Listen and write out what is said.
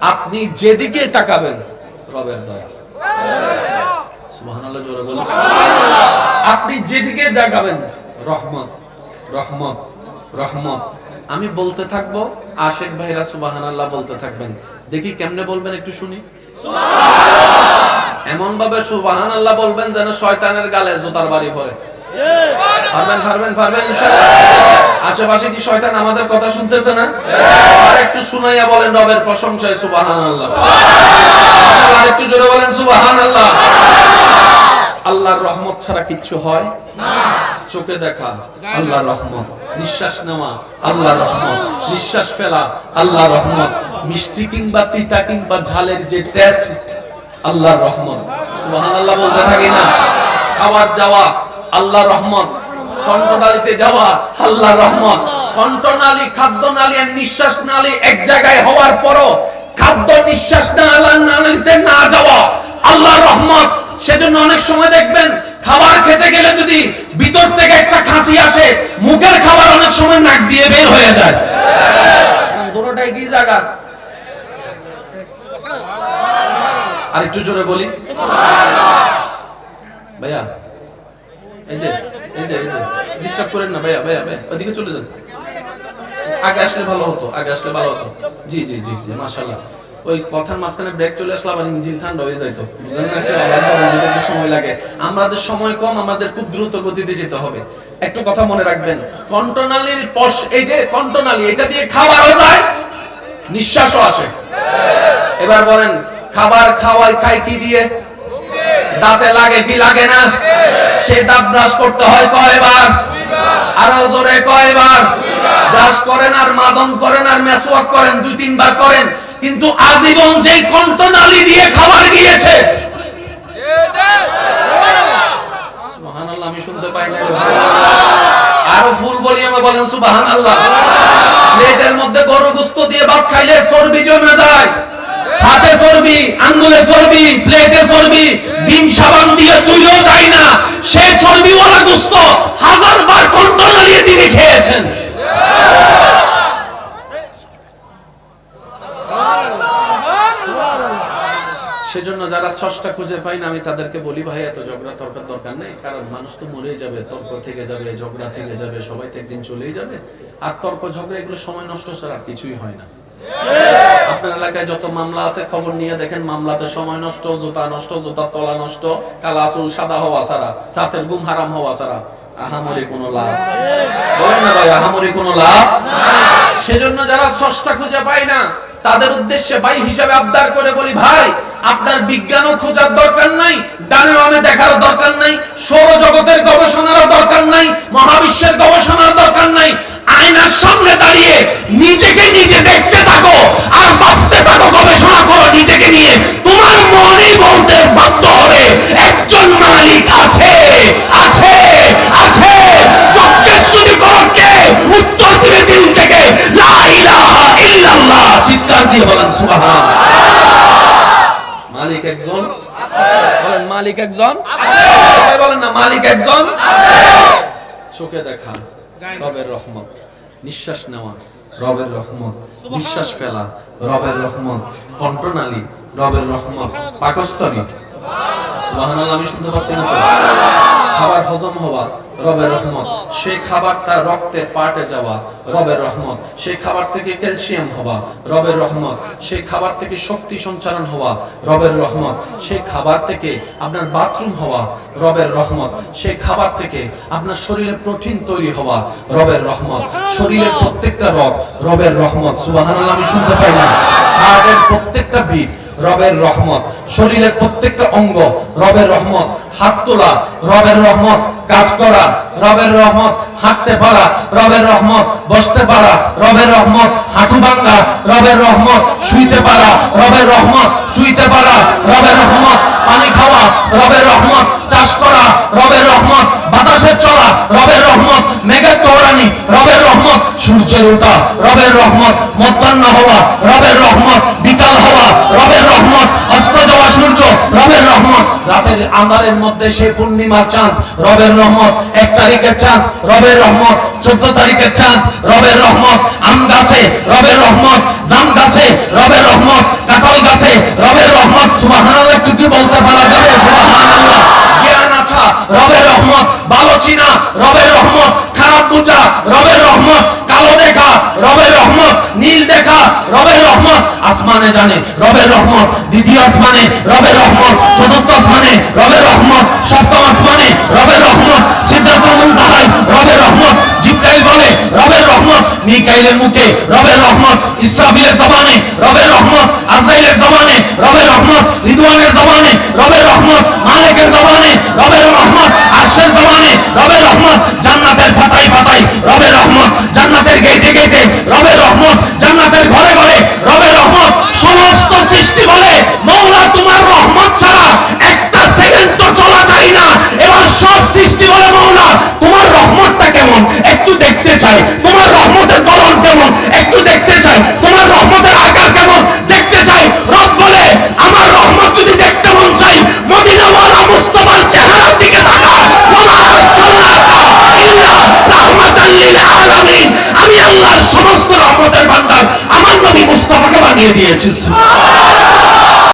আপনি যেদিকে তাকাবেন রবের দয়া। সুবহানাল্লাহ জোরে বলুন। আপনি যেদিকে তাকাবেন রহমত রহমত রহমত। আমি বলতে থাকব আশেখ ভাইরা সুবহানাল্লাহ বলতে থাকবেন। দেখি কেমনে বলবেন একটু শুনি। এমন ভাবে সুবাহান আল্লাহ বলবেন যেন শয়তানের গালে জোতার বাড়ি পারবেন পারবেন পারবেন ইনশাআল্লাহ। আশেপাশে কি শয়তান আমাদের কথা শুনতেছে না? আর একটু শুনাইয়া বলেন রবের প্রশংসায় সুবাহান আল্লাহ আর একটু জোরে বলেন সুবাহান আল্লাহ আল্লাহর রহমত ছাড়া কিচ্ছু হয়? চোখে দেখা, আল্লাহর রহমত। নিঃশ্বাস নেওয়া, আল্লাহর রহমত। নিঃশ্বাস ফেলা, আল্লাহর রহমত। মিষ্টি কিংবা তিতা কিংবা ঝালের যে টেস্ট আল্লাহর রহমত। সুবহানাল্লাহ বলতে থাকি না? খাবার যাওয়া, আল্লাহর রহমত। কণ্ঠনালীতে যাওয়া আল্লাহর রহমত। কণ্ঠনালী খাদ্য নালী আর নিঃশ্বাস নালী এক জায়গায় হওয়ার পরও খাদ্য নিঃশ্বাস না নালীতে না যাওয়া আল্লাহর রহমত। সেজন্য অনেক সময় দেখবেন খাবার খেতে গেলে যদি ভিতর থেকে একটা খাঁচি আসে মুখের খাবার অনেক সময় নাক দিয়ে বের হয়ে যায়। দুটোটাই কি জায়গা? আর একটু জোরে বলি। ভাইয়া আমাদের সময় কম, আমাদের খুব দ্রুত গতিতে যেতে হবে। একটু কথা মনে রাখবেন। কন্টনালির পশ এই যে কন্টনালি এটা দিয়ে খাবারও যায়, নিঃশ্বাসও আসে। এবার বলেন, খাবার খাওয়াই খাই কি দিয়ে? দাঁতে লাগে কি লাগে না? সে দাঁত ব্রাশ করতে হয় কয়বার? আরও জোরে কয়বার? ব্রাশ করেন আর মাজন করেন আর মেসওয়াক করেন, দুই তিনবার করেন, কিন্তু আজীবন যেই কণ্ঠনালী দিয়ে খাবার গিয়েছে। আমি শুনতে পাই না আরও ফুল বলি আমি বলেন সুবহানাল্লাহ। প্লেটের মধ্যে গরু গোস্ত দিয়ে ভাত খাইলে চর্বি জমে যায়। হাতে চর্বি, আঙ্গুলে চর্বি, প্লেটে চর্বি বিম সাবান দিয়ে তুইলেও যায় না। সে চর্বিওয়ালা গোস্ত হাজার বার কন্ট্রোল দিয়ে খেয়েছেন। সেজন্য যারা স্রষ্টা খুঁজে পাই না, আমি তাদেরকে বলি, ভাই, এত ঝগড়া দরকার নেই। কারণ মানুষ তো মরেই যাবে, তর্ক থেকে যাবে, ঝগড়া থেকে যাবে, সবাই তো একদিন চলেই যাবে। আর তর্ক, ঝগড়া, এগুলো সময় নষ্ট ছাড়া কিছুই হয় না। আপনার এলাকায় যত মামলা আছে, খবর নিয়ে দেখেন, মামলাতে সময় নষ্ট, জুতা নষ্ট, জুতার তলা নষ্ট, কালা চুল, সাদা হওয়া ছাড়া, রাতের ঘুম হারাম হওয়া ছাড়া, আহামরি লাভ বলেন না ভাই, আহামরি লাভ সেজন্য যারা স্রষ্টা খুঁজে পায় না, তাদের উদ্দেশ্যে ভাই হিসাবে আবদার করে বলি, ভাই, আপনার বিজ্ঞানও খোঁজার দরকার নাই ডানে দেখার দরকার নাই, সৌরজগতের গবেষণারও দরকার নাই, মহাবিশ্বের নাই আয়নার সামনে দাঁড়িয়ে নিজেকে নিজে দেখতে থাকো আর ভাবতে থাকো, গবেষণা করো নিজেকে নিয়ে। তোমার মনই বলতে বাধ্য হবে, একজন মালিক আছে আছে আছে। যজ্ঞেশ্বরী করকে উত্তর দিবে দিল থেকে, লা ইল্লাল্লাহ। চিৎকার দিয়ে বলেন, সুবহান মালিক একজন বলেন, মালিক একজন বলেন না, মালিক একজন চোখে দেখা, রবের রহমত। নিঃশ্বাস নেওয়া, রবের রহমত। নিঃশ্বাস ফেলা, রবের রহমত। কণ্ঠনালী, রবের রহমত। পাকস্তরী সুবহানাল্লাহ, আমি শুনতে পাচ্ছি না? খাবার হজম হওয়া রবের রহমত। সেই খাবারটা রক্তে পাটে যাওয়া রবের রহমত। সেই খাবার থেকে ক্যালসিয়াম হওয়া রবের রহমত। সেই খাবার থেকে শক্তি সঞ্চারণ হওয়া রবের রহমত। সেই খাবার থেকে আপনার বাথরুম হওয়া রবের রহমত। সেই খাবার থেকে আপনার শরীরে প্রোটিন তৈরি হওয়া রবের রহমত। শরীরের প্রত্যেকটা রগ রবের রহমত। সুবহানাল্লাহ, আমি শুনতে পাই না প্রত্যেকটা বিট রবের রহমত শরীরের প্রত্যেকটা অঙ্গ রবের রহমত হাত তোলা রবের রহমত কাজ করা রবের রহমত হাঁটতে পারা রবের রহমত বসতে পারা রবের রহমত হাঁটু ভাঙ্গা রবের রহমত শুইতে পারা রবের রহমত শুইতে পারা রবের রহমত পানি খাওয়া রবের রহমত সূর্যের ওঠা রবের রহমত মধ্যাহ্ন হওয়া, রবের রহমত, বিকাল হওয়া, রবের রহমত, অস্ত যাওয়া সূর্য, রবের রহমত। রাতের আন্ধারের মধ্যে সে পূর্ণিমার চাঁদ, রবের রহমত, এক তারিখের চাঁদ, রবের রহমত, চোদ্দ তারিখের চাঁদ, রবের রহমত। আম গাছে, রবের রহমত। জাম গাছে, রবের রহমত। কাঁঠাল গাছে, রবের রহমত। সুবহানাল্লাহ, একটু কি বলতে পারা যাবে? সুবহানাল্লাহ। জ্ঞান আছা, রবের রহমত। বালো চিনা রবের রহমত। তারার পূজা রবের রহমত কালো দেখা রবের রহমত নীল দেখা রবের রহমত আসমানে জানে রবের রহমত দ্বিতীয় আসমানে রবের রহমত চতুর্থ আসমানে রবের রহমত সপ্তম আসমানে রবের রহমত সিদ্ধাতুল রবের রহমত জিব্রাইল বলে রবের রহমত মিকাইলের মুখে রবের রহমত ইসরাফিলের জবানে রবের রহমত আলামিন আমি